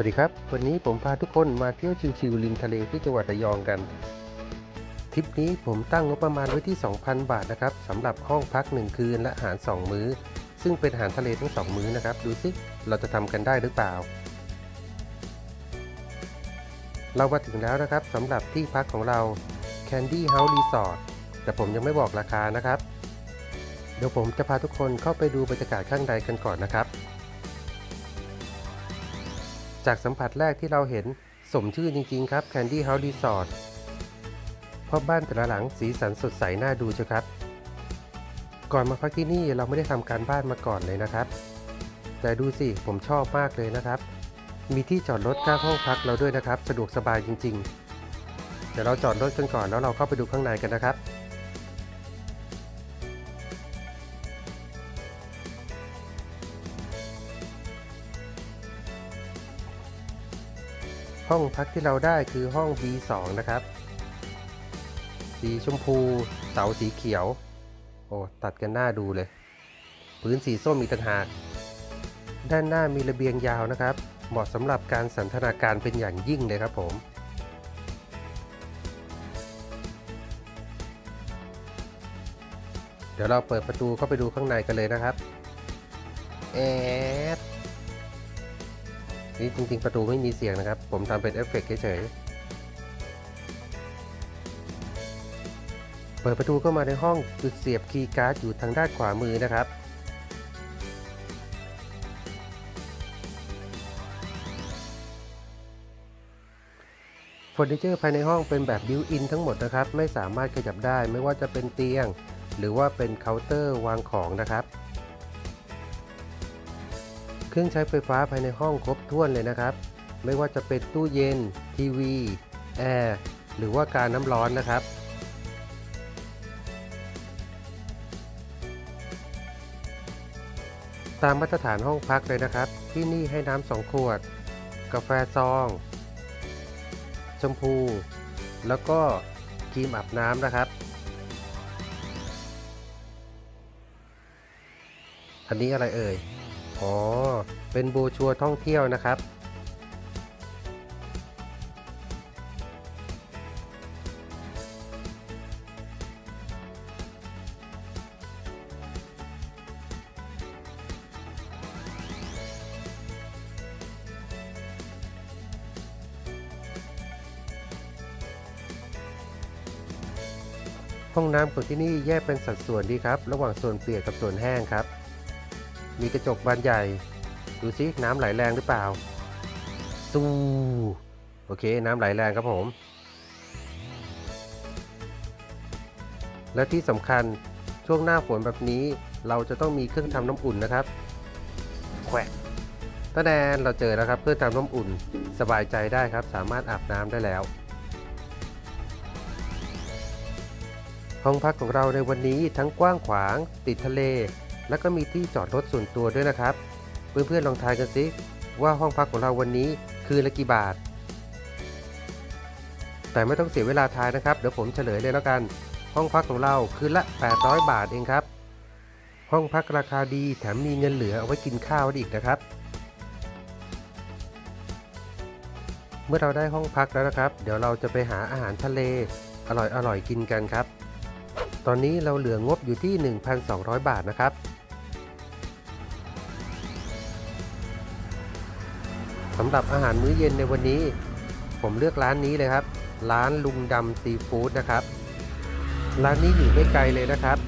วัสดีครับ วันนี้ผมพาทุกคนมาเที่ยวชิวๆริมทะเลที่จังหวัดระยองกัน ทริปนี้ผมตั้งงบประมาณไว้ที่ 2,000 บาทนะครับสำหรับห้องพัก 1 คืนและอาหาร 2 มื้อ ซึ่งเป็นอาหารทะเลทั้ง 2 มื้อนะครับ ดูสิเราจะทำกันได้หรือเปล่า เรามาถึงแล้วนะครับสำหรับที่พักของเรา Candy House Resort แต่ผมยังไม่บอกราคานะครับ เดี๋ยวผมจะพาทุกคนเข้าไปดูบรรยากาศข้างในกันก่อนนะครับ จากสัมผัสแรกที่เราเห็นสมชื่อจริง ๆ ครับ Candy House Resort เพราะบ้านแต่ละหลังสีสันสดใสน่าดูเชียวครับ ก่อนมาพักที่นี่เราไม่ได้ทำการบ้านมาก่อนเลยนะครับ แต่ดูสิผมชอบมากเลยนะครับ มีที่จอดรถข้างห้องพักเราด้วยนะครับ สะดวกสบายจริง ๆ เดี๋ยวเราจอดรถกันก่อนแล้วเราเข้าไปดูข้างในกันนะครับ ห้องพักที่เราได้คือห้อง B2 นะครับ สีชมพู เสาสีเขียว โอ้ตัดกันหน้าดูเลย พื้นสีส้มอีกต่างหาก ด้านหน้ามีระเบียงยาวนะครับ เหมาะสำหรับการสันทนาการเป็นอย่างยิ่งเลยครับผมเดี๋ยวเราเปิดประตูเข้าไปดูข้างในกันเลยนะครับ แอด นี่จริง ๆ ประตูไม่มีเสียงนะครับ ผมทำเป็นเอฟเฟกต์เฉยๆ เปิดประตูเข้ามาในห้องจุดเสียบคีย์การ์ดอยู่ทางด้านขวามือนะครับ เฟอร์นิเจอร์ภายในห้องเป็นแบบบิวอินทั้งหมดนะครับ ไม่สามารถขยับได้ไม่ว่าจะเป็นเตียง หรือว่าเป็นเคาน์เตอร์วางของนะครับ เครื่องใช้ไฟฟ้าภายในห้องครบถ้วนเลยนะครับ ไม่ว่าจะเป็นตู้เย็น ทีวี แอร์ หรือว่าการน้ำร้อนนะครับตามมาตรฐานห้องพักเลยนะครับ ที่นี่ให้น้ำสองขวด กาแฟซอง ชมพู แล้วก็ครีมอาบน้ำนะครับ อันนี้อะไรเอ่ย อ๋อ เป็นโบรชัวท่องเที่ยวนะครับ ห้องน้ำของที่นี่แยกเป็นสัดส่วนดีครับ ระหว่างส่วนเปียกกับส่วนแห้งครับ มีกระจกบานใหญ่ ดูซิน้ำไหลแรงหรือเปล่า สู้โอเค น้ำไหลแรงครับผม และที่สำคัญช่วงหน้าฝนแบบนี้ เราจะต้องมีเครื่องทำน้ำอุ่นนะครับแขวะตะแนนเราเจอแล้วครับเครื่องทำน้ำอุ่นสบายใจได้ครับ สามารถอาบน้ำได้แล้ว ห้องพักของเราในวันนี้ทั้งกว้างขวาง ติดทะเล แล้วก็มีที่จอดรถส่วนตัวด้วยนะครับ เพื่อนๆลองทายกันสิว่าห้องพักของเราวันนี้คือละกี่บาท แต่ไม่ต้องเสียเวลาทายนะครับ เดี๋ยวผมเฉลยเลยแล้วกัน ห้องพักของเราคืนละ 800 บาทเองครับ ห้องพักราคาดีแถมมีเงินเหลือเอาไว้กินข้าวอีกนะครับ เมื่อเราได้ห้องพักแล้วนะครับ เดี๋ยวเราจะไปหาอาหารทะเล อร่อยๆกินกันครับ ตอนนี้เราเหลืองบอยู่ที่ 1,200 บาทนะครับ สำหรับอาหารมื้อเย็นในวันนี้ ผมเลือกร้านนี้เลยครับ ร้านลุงดำซีฟู้ดนะครับ ร้านนี้อยู่ไม่ไกลเลยนะครับ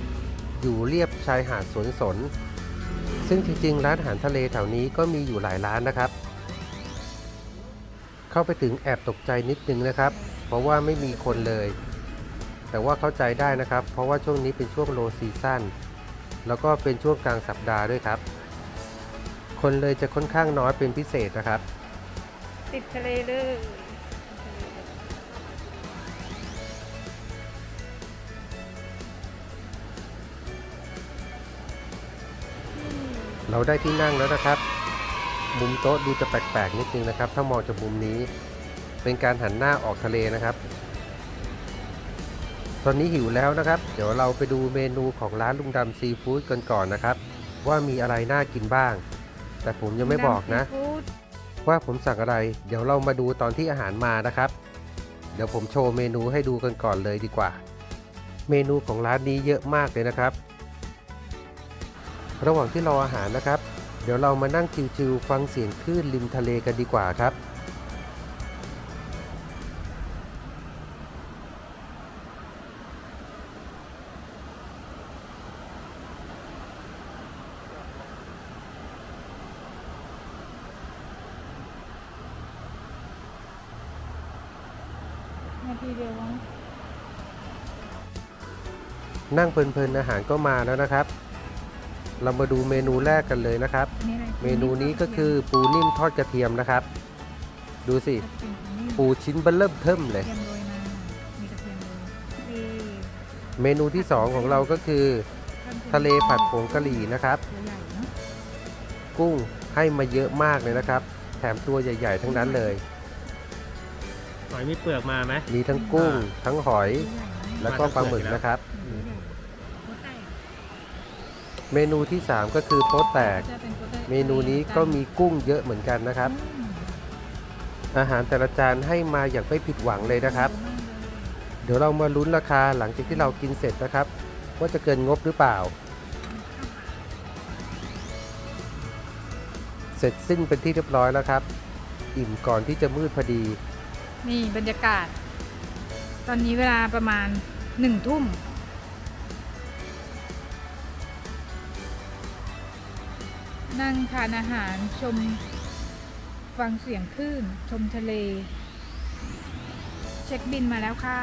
อยู่เรียบชายหาดสวนสน ซึ่งจริงๆ ร้านอาหารทะเลแถวนี้ก็มีอยู่หลายร้านนะครับ เข้าไปถึงแอบตกใจนิดนึงนะครับ เพราะว่าไม่มีคนเลย แต่ว่าเข้าใจได้นะครับ เพราะว่าช่วงนี้เป็นช่วงโลซีซั่นแล้วก็เป็นช่วงกลางสัปดาห์ด้วยครับ คนเลยจะค่อนข้างน้อยเป็นพิเศษนะครับ ติดทะเลเลยเราได้ที่นั่งแล้วนะครับ มุมโต๊ะดูจะแปลกๆนิดนึงนะครับ ถ้ามองจากมุมนี้ เป็นการหันหน้าออกทะเลนะครับ ตอนนี้หิวแล้วนะครับ เดี๋ยวเราไปดูเมนูของร้านลุงดำซีฟู้ดกันก่อนนะครับ ว่ามีอะไรน่ากินบ้าง แต่ผมยังไม่บอกนะำซีฟู้ด ว่าผมสั่งอะไร เดี๋ยวเรามาดูตอนที่อาหารมานะครับ เดี๋ยวผมโชว์เมนูให้ดูกันก่อนเลยดีกว่า เมนูของร้านนี้เยอะมากเลยนะครับ ระหว่างที่รออาหารนะครับ เดี๋ยวเรามานั่งชิวๆฟังเสียงคลื่นริมทะเลกันดีกว่าครับ นาทีเดียวมั้งนั่งเพลินๆอาหารก็มาแล้วนะครับ เรามาดูเมนูแรกกันเลยนะครับอันนี้อะไรเมนูนี้ก็คือปูนิ่มทอดกระเทียมนะครับ ดูสิกระเทียมนี่ปูชิ้นเบลเริ่มเทิมเลยกระเทียมโรยมา มีกระเทียมโรยเอ่อเมนูที่2ของเราก็คือ ทะเลผัดผงกะหรี่นะครับ ตัวใหญ่เนอะกุ้งให้มาเยอะมากเลยนะครับ แถมตัวใหญ่ ๆ ทั้งนั้นเลย หอยมีเปลือกมาไหม มีทั้งกุ้ง ทั้งหอยตัวใหญ่ไหมแล้วก็ปลาหมึกนะครับตัวใหญ่โป๊ะแตกเมนูที่ 3 ก็คือโป๊ะแตกจะเป็นโป๊ะแตก เมนูนี้ก็มีกุ้งเยอะเหมือนกันนะครับอืมอาหารแต่ละจานให้มาอย่างไม่ผิดหวังเลยนะครับเยอะมากเลยเดี๋ยวเรามาลุ้นราคาหลังจากที่เรากินเสร็จนะครับ ว่าจะเกินงบหรือเปล่า เสร็จสิ้นเป็นที่เรียบร้อยแล้วครับ อิ่มก่อนที่จะมืดพอดี นี่บรรยากาศ ตอนนี้เวลาประมาณหนึ่งทุ่ม นั่งทานอาหารชมฟังเสียงคลื่น ชมทะเล เช็คบินมาแล้วค่ะ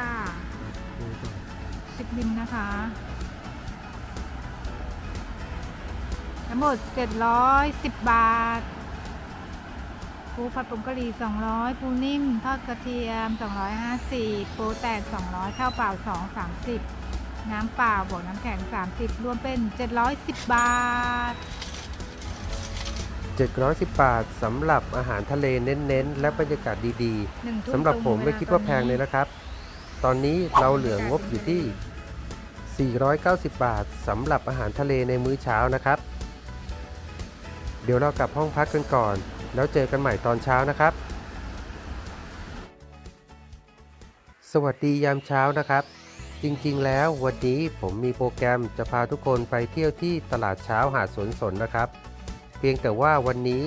เช็คบินนะคะ ทั้งหมด 710 บาท ปูผัดผงกะหรี่ 200 ปูนิ่ม ทอดกระเทียม 250 ปูแตก 200 ข้าวเปล่า 2 30 น้ำเปล่าบวกน้ำแข็ง 30 รวมเป็น 710 บาท 710 บาทสำหรับอาหารทะเลเน้นๆ และบรรยากาศดีหนึ่งทุ่ๆสำหรับผมไม่คิดว่าแพงเลยนะครับ ตอนนี้เราเหลืองบอยู่ที่ 490 บาทสำหรับอาหารทะเลในมื้อเช้านะครับ เดี๋ยวเรากลับห้องพักกันก่อน แล้วเจอกันใหม่ตอนเช้านะครับ สวัสดียามเช้านะครับ จริงๆ แล้ววันนี้ผมมีโปรแกรมจะพาทุกคนไปเที่ยวที่ตลาดเช้าหาดสวนสนนะครับ เพียงแต่ว่าวันนี้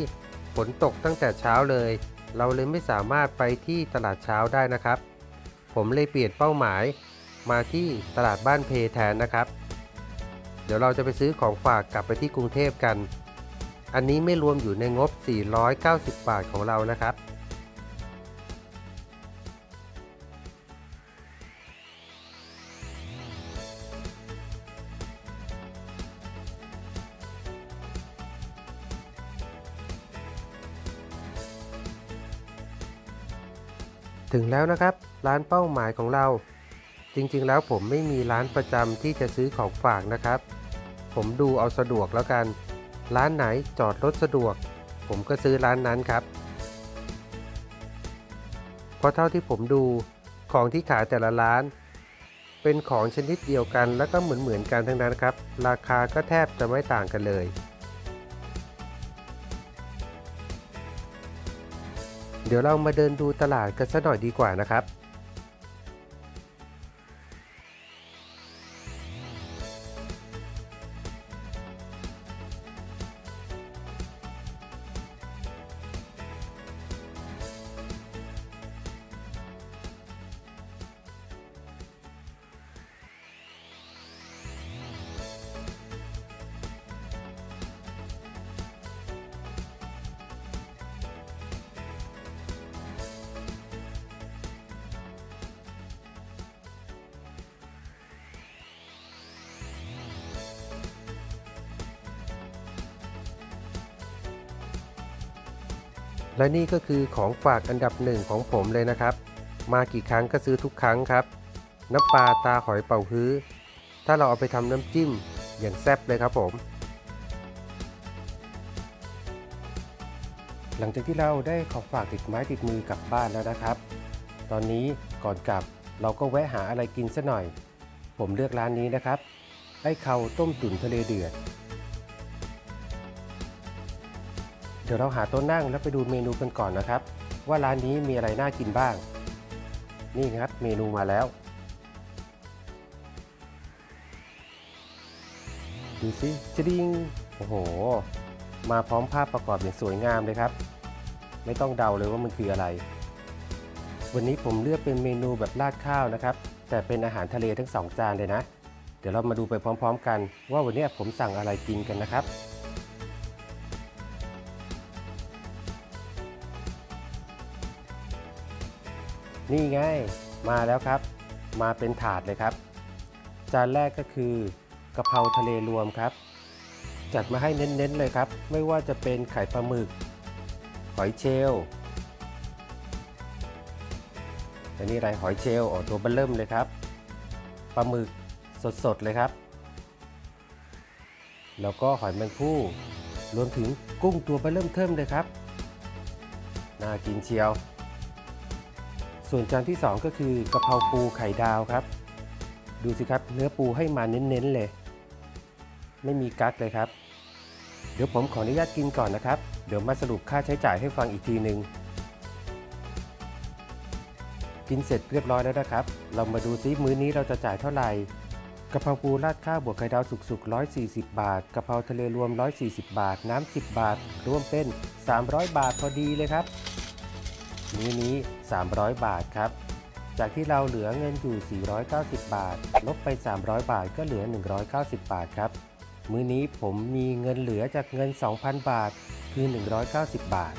ฝนตกตั้งแต่เช้าเลย เราเลยไม่สามารถไปที่ตลาดเช้าได้นะครับ ผมเลยเปลี่ยนเป้าหมายมาที่ตลาดบ้านเพแทนนะครับ เดี๋ยวเราจะไปซื้อของฝากกลับไปที่กรุงเทพกัน อันนี้ไม่รวมอยู่ในงบ 490 บาทของเรานะครับ ถึงแล้วนะครับ ร้านเป้าหมายของเรา จริงๆ แล้วผมไม่มีร้านประจำที่จะซื้อของฝากนะครับ ผมดูเอาสะดวกแล้วกัน ร้านไหนจอดรถสะดวก ผมก็ซื้อร้านนั้นครับเพราะเท่าที่ผมดูของที่ขายแต่ละร้าน เป็นของชนิดเดียวกันแล้วก็เหมือนเหมือนๆกันทั้งนั้นครับ ราคาก็แทบจะไม่ต่างกันเลย เดี๋ยวเรามาเดินดูตลาดกันสักหน่อยดีกว่านะครับ และนี่ก็คือของฝากอันดับหนึ่งของผมเลยนะครับ มากี่ครั้งก็ซื้อทุกครั้งครับ น้ำปลาตาหอยเป่าฮื้อ ถ้าเราเอาไปทำน้ำจิ้มอย่างแซ่บเลยครับผม หลังจากที่เราได้ของฝากติดไม้ติดมือกลับบ้านแล้วนะครับ ตอนนี้ก่อนกลับเราก็แวะหาอะไรกินซะหน่อย ผมเลือกร้านนี้นะครับ ไอ้เขาต้มตุ๋นทะเลเดือด ดี๋ยวเราหาโต๊ะนั่งแล้วไปดูเมนูกันก่อนนะครับ ว่าร้านนี้มีอะไรน่ากินบ้าง นี่ครับเมนูมาแล้ว ดูสิจริงโอ้โห มาพร้อมภาพประกอบอย่างสวยงามเลยครับ ไม่ต้องเดาเลยว่ามันคืออะไร วันนี้ผมเลือกเป็นเมนูแบบราดข้าวนะครับ แต่เป็นอาหารทะเลทั้งสองจานเลยนะ เดี๋ยวเรามาดูไปพร้อม ๆ กัน ว่าวันนี้ผมสั่งอะไรกินกันนะครับ นี่ไงมาแล้วครับ มาเป็นถาดเลยครับ จานแรกก็คือกะเพราทะเลรวมครับ จัดมาให้เน้นๆเลยครับ ไม่ว่าจะเป็นไข่ปลาหมึก หอยเชลล์อันนี้อะไรหอยเชลล์อ๋อตัวเบิ่มเริ่มเลยครับปลาหมึกสดๆเลยครับ แล้วก็หอยแมงภู่รวมถึงกุ้งตัวเบลเริ่มเทิมเลยครับน่ากินเชียว ส่วนจานที่ 2 ก็คือกะเพราปูไข่ดาวครับ ดูสิครับเนื้อปูให้มาเน้นๆเลย ไม่มีกั๊กเลยครับ เดี๋ยวผมขออนุญาตกินก่อนนะครับ เดี๋ยวมาสรุปค่าใช้จ่ายให้ฟังอีกทีหนึ่งกินเสร็จเรียบร้อยแล้วนะครับ เรามาดูซิมื้อนี้เราจะจ่ายเท่าไหร่กะเพราปูราดข้าวบวกไข่ดาวสุกๆ 140 บาทกะเพราทะเลรวม 140 บาท น้ำ 10 บาท รวมเป็น 300 บาทพอดีเลยครับ มื้อนี้ 300 บาทครับ จากที่เราเหลือเงินอยู่ 490 บาท ลบไป 300 บาทก็เหลือ 190 บาทครับ มื้อนี้ผมมีเงินเหลือจากเงิน 2,000 บาท คือ 190 บาท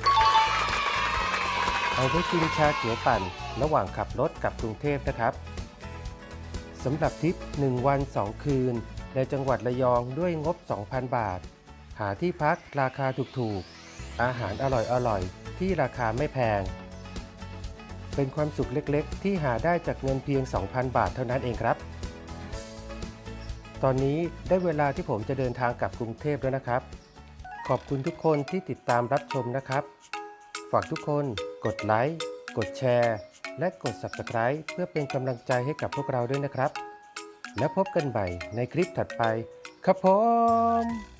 เอาไว้กินชาเขียวปั่น ระหว่างขับรถกลับกรุงเทพนะครับสำหรับทริป 1 วัน 2 คืน ในจังหวัดระยองด้วยงบ 2,000 บาท หาที่พักราคาถูกๆ อาหารอร่อยๆ ที่ราคาไม่แพง เป็นความสุขเล็กๆ ที่หาได้จากเงินเพียง 2,000 บาทเท่านั้นเองครับ ตอนนี้ได้เวลาที่ผมจะเดินทางกลับกรุงเทพแล้วนะครับ ขอบคุณทุกคนที่ติดตามรับชมนะครับ ฝากทุกคนกดไลค์ กดแชร์ และกด Subscribe เพื่อเป็นกำลังใจให้กับพวกเราด้วยนะครับ แล้วพบกันใหม่ในคลิปถัดไป ครับผม